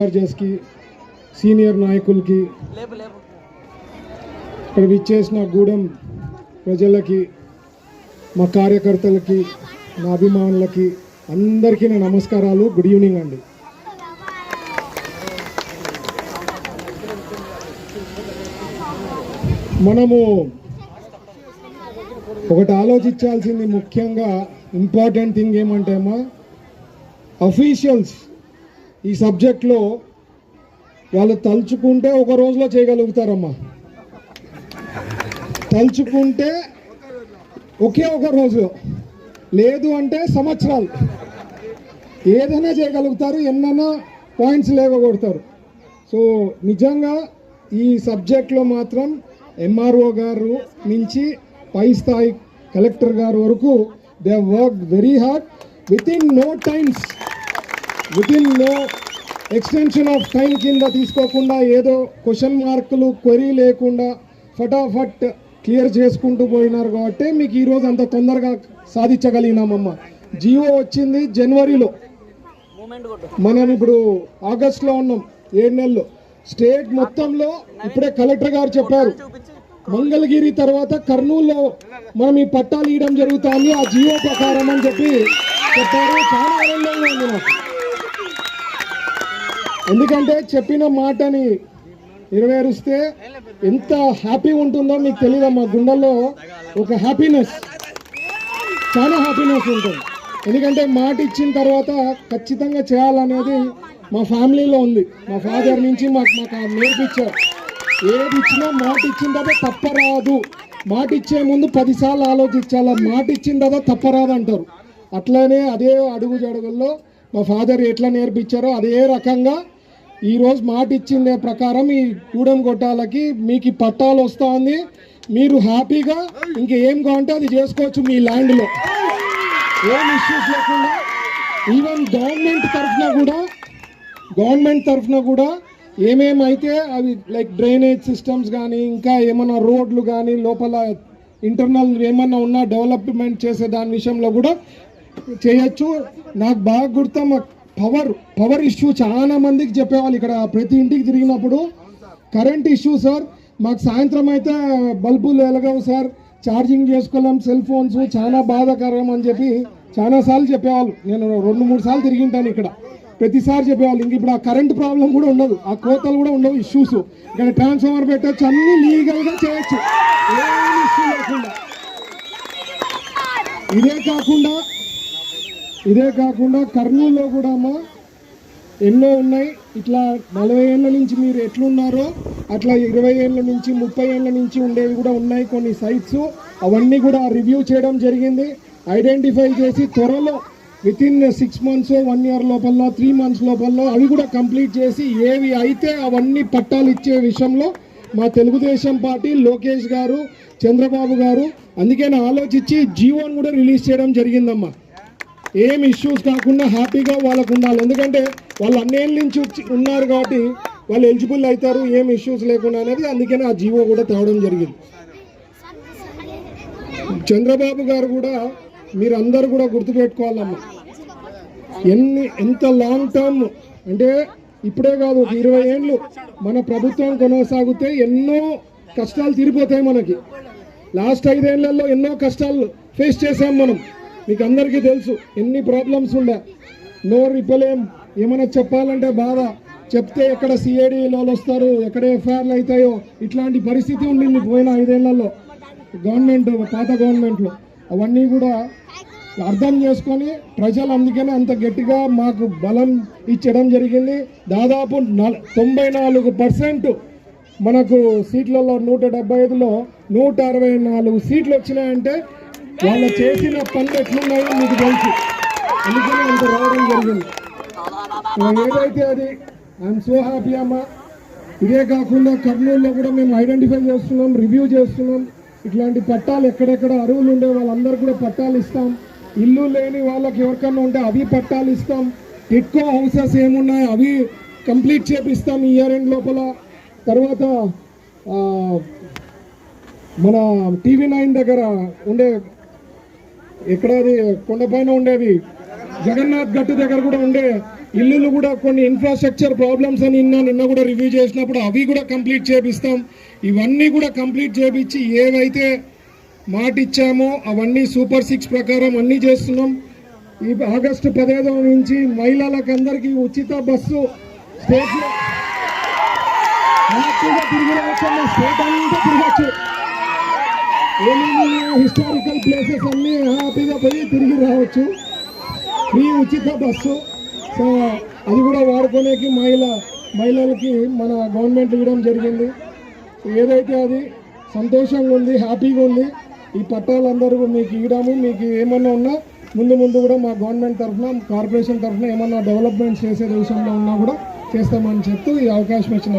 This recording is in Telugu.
చార్జెస్కి సీనియర్ నాయకులకి ఇక్కడ విచ్చేసిన గూడెం ప్రజలకి మా కార్యకర్తలకి నా అభిమానులకి అందరికీ నా నమస్కారాలు. గుడ్ ఈవినింగ్ అండి. మనము ఒకటి ఆలోచించాల్సింది ముఖ్యంగా ఇంపార్టెంట్ థింగ్ ఏమంటే అమ్మా అఫీషియల్స్ ఈ సబ్జెక్ట్లో వాళ్ళు తలుచుకుంటే ఒక రోజులో చేయగలుగుతారమ్మా. తలుచుకుంటే ఒకే ఒక రోజు. లేదు అంటే సంవత్సరాలు. ఏదైనా చేయగలుగుతారు ఎన్నైనా పాయింట్స్ లేవగొడతారు. సో నిజంగా ఈ సబ్జెక్ట్లో మాత్రం ఎంఆర్ఓ గారు నుంచి పై స్థాయి కలెక్టర్ గారు వరకు they work very hard within no times. Within no extension of time కింద తీసుకోకుండా ఏదో క్వశ్చన్ మార్కులు క్వరీ లేకుండా ఫటాఫట్ క్లియర్ చేసుకుంటూ పోయినారు కాబట్టి మీకు ఈరోజు అంత తొందరగా సాధించగలిగినామమ్మ. జియో వచ్చింది జనవరిలో. మనం ఇప్పుడు ఆగస్ట్లో ఉన్నాం ఏడు నెలలు. స్టేట్ మొత్తంలో ఇప్పుడే కలెక్టర్ గారు చెప్పారు. మంగళగిరి తర్వాత కర్నూలులో మనం ఈ పట్టాలు ఇవ్వడం జరుగుతుంది ఆ జియో ప్రకారం అని చెప్పి చెప్పారు. చాలా ఆనందంగా ఉంది నాకు ఎందుకంటే చెప్పిన మాటని నెరవేరుస్తే ఎంత హ్యాపీ ఉంటుందో మీకు తెలియదు మా గుండెల్లో ఒక హ్యాపీనెస్ చాలా హ్యాపీనెస్ ఉంటుంది. ఎందుకంటే మాట ఇచ్చిన తర్వాత ఖచ్చితంగా చేయాలనేది మా ఫ్యామిలీలో ఉంది. మా ఫాదర్ నుంచి మాకు మాకు ఆ నేర్పించారు. ఏది ఇచ్చినా మాట ఇచ్చిన తర్వాత తప్పరాదు. మాట ఇచ్చే ముందు పదిసార్లు ఆలోచించాలి? మాట ఇచ్చిన తర్వాత తప్పరాదు అంటారు అట్లనే అదే అడుగు జడుగుల్లో మా ఫాదర్ ఎట్లా నేర్పించారో అదే రకంగా ఈరోజు మాట ఇచ్చిందే ప్రకారం ఈ కూడెం గొట్టాలకి మీకు పట్టాలు వస్తా ఉంది మీరు హ్యాపీగా ఇంకేం కావాలంటే అది చేసుకోవచ్చు మీ ల్యాండ్లో ఏం ఇష్యూస్ లేకుండా ఈవెన్ గవర్నమెంట్ తరఫున కూడా గవర్నమెంట్ తరఫున కూడా ఏమేమైతే అవి లైక్ డ్రైనేజ్ సిస్టమ్స్ కానీ ఇంకా ఏమైనా రోడ్లు కానీ లోపల ఇంటర్నల్ ఏమన్నా ఉన్నా డెవలప్మెంట్ చేసే దాని విషయంలో కూడా చేయొచ్చు. నాకు బాగా గుర్తు పవర్ పవర్ ఇష్యూ చాలా మందికి చెప్పేవాళ్ళు ఇక్కడ ప్రతి ఇంటికి తిరిగినప్పుడు. కరెంట్ ఇష్యూ సార్ మాకు సాయంత్రం అయితే బల్బులు వెలగవు సార్. ఛార్జింగ్ చేసుకోలేం సెల్ ఫోన్స్ చాలా బాధాకరం అని చెప్పి చాలా సార్లు చెప్పేవాళ్ళు. నేను రెండు మూడు సార్లు తిరిగింటాను ఇక్కడ. ప్రతిసారి చెప్పేవాళ్ళు ఇంక ఇప్పుడు ఆ కరెంట్ ప్రాబ్లం కూడా ఉండదు. ఆ కోతలు కూడా ఉండవు ఇష్యూస్. ఇక్కడ ట్రాన్స్ఫార్మర్ పెట్టచ్చు అన్ని లీగల్గా చేయొచ్చు. ఏమి ఇష్యూ లేకుండా. ఇదే కాకుండా ఇదే కాకుండా కర్నూలులో కూడా అమ్మా ఎన్నో ఉన్నాయి. ఇట్లా నలభై ఏళ్ళ నుంచి మీరు ఎట్లున్నారో అట్లా ఇరవై ఏళ్ళ నుంచి ముప్పై ఏళ్ళ నుంచి ఉండేవి కూడా ఉన్నాయి కొన్ని సైట్స్ అవన్నీ కూడా రివ్యూ చేయడం జరిగింది. ఐడెంటిఫై చేసి త్వరలో within six months one year లోపల త్రీ మంత్స్ లోపల అవి కూడా కంప్లీట్ చేసి ఏవి అయితే అవన్నీ పట్టాలు ఇచ్చే విషయంలో మా తెలుగుదేశం పార్టీ లోకేష్ గారు చంద్రబాబు గారు అందుకని ఆలోచించి జీవోని కూడా రిలీజ్ చేయడం జరిగిందమ్మా. ఏం ఇష్యూస్ కాకుండా హ్యాపీగా వాళ్ళకు ఉండాలి. ఎందుకంటే వాళ్ళు అన్నేళ్ళ నుంచి వచ్చి- ఉన్నారు కాబట్టి వాళ్ళు ఎలిజిబుల్ అవుతారు ఏం ఇష్యూస్ లేకుండా అనేది అందుకని ఆ జీవో కూడా తేవడం జరిగింది. చంద్రబాబు గారు కూడా మీరు అందరు కూడా గుర్తుపెట్టుకోవాలమ్మా. ఎన్ని ఎంత లాంగ్ టర్మ్ అంటే ఇప్పుడే కాదు ఒక ఇరవై ఏళ్ళు మన ప్రభుత్వం కొనసాగితే ఎన్నో కష్టాలు తీరిపోతాయి మనకి. లాస్ట్ ఐదేళ్ళలో ఎన్నో కష్టాలు ఫేస్ చేసాం మనం. మీకు అందరికీ తెలుసు ఎన్ని ప్రాబ్లమ్స్ ఉండే. నోరు ఇప్పలేం ఏమైనా చెప్పాలంటే బాధ. చెప్తే ఎక్కడ సిఐడిలో వస్తారు ఎక్కడ ఎఫ్ఐఆర్లు అవుతాయో ఇట్లాంటి పరిస్థితి ఉండింది పోయిన ఐదేళ్ళలో. గవర్నమెంట్ పాత గవర్నమెంట్లో అవన్నీ కూడా అర్థం చేసుకొని ప్రజలు అందుకనే అంత గట్టిగా మాకు బలం ఇచ్చడం జరిగింది. దాదాపు నల- తొంభై నాలుగు పర్సెంట్ మనకు సీట్లలో నూట డెబ్బై ఐదులో నూట అరవై నాలుగు సీట్లు వచ్చినాయంటే వాళ్ళు చేసిన పనులు ఎట్లున్నాయో మీకు తెలుసు. అందుకని అంత రావడం జరిగింది. ఏదైతే అది ఐఎమ్ సో హ్యాపీ అమ్మ. ఇదే కాకుండా కర్నూలులో కూడా మేము ఐడెంటిఫై చేస్తున్నాం రివ్యూ చేస్తున్నాం. ఇట్లాంటి పట్టాలు ఎక్కడెక్కడ అరువులు ఉండే వాళ్ళందరూ కూడా పట్టాలు ఇస్తాం. ఇల్లు లేని వాళ్ళకి ఎవరికన్నా ఉంటే అవి పట్టాలు ఇస్తాం. ఎక్కువ హౌసెస్ ఏమున్నాయో అవి కంప్లీట్ చేపిస్తాం ఈ ఇయర్ ఎండ్ లోపల. తర్వాత మన టీవీ నైన్ దగ్గర ఉండే ఇక్కడ అది కొండపైన ఉండేది జగన్నాథ్ గట్టు దగ్గర కూడా ఉండే ఇల్లులు కూడా కొన్ని ఇన్ఫ్రాస్ట్రక్చర్ ప్రాబ్లమ్స్ అని నిన్న నిన్న కూడా రివ్యూ చేసినప్పుడు అవి కూడా కంప్లీట్ చేపిస్తాం. ఇవన్నీ కూడా కంప్లీట్ చేపించి ఏవైతే మాట ఇచ్చామో అవన్నీ సూపర్ సిక్స్ ప్రకారం అన్నీ చేస్తున్నాం. ఈ ఆగస్టు పదిహేదవ నుంచి మహిళలకు అందరికీ ఉచిత బస్సు స్టేట్లో తిరిగి రావచ్చు స్టేట్ అంతా తిరగచ్చు ఏమేమి హిస్టారికల్ ప్లేసెస్ అన్నీ హ్యాపీగా పోయి తిరిగి రావచ్చు. ఫ్రీ ఉచిత బస్సు. సో అది కూడా వాడుకోనేకి మహిళ మహిళలకి మన గవర్నమెంట్ ఇవ్వడం జరిగింది. ఏదైతే అది సంతోషంగా ఉంది హ్యాపీగా ఉంది ఈ పట్టాలందరూ మీకు ఇవ్వడము మీకు ఏమన్నా ఉన్నా ముందు ముందు కూడా మా గవర్నమెంట్ తరఫున కార్పొరేషన్ తరఫున ఏమన్నా డెవలప్మెంట్స్ చేసే విషయంలో ఉన్నా కూడా చేస్తామని చెప్తూ ఈ అవకాశం ఇచ్చిన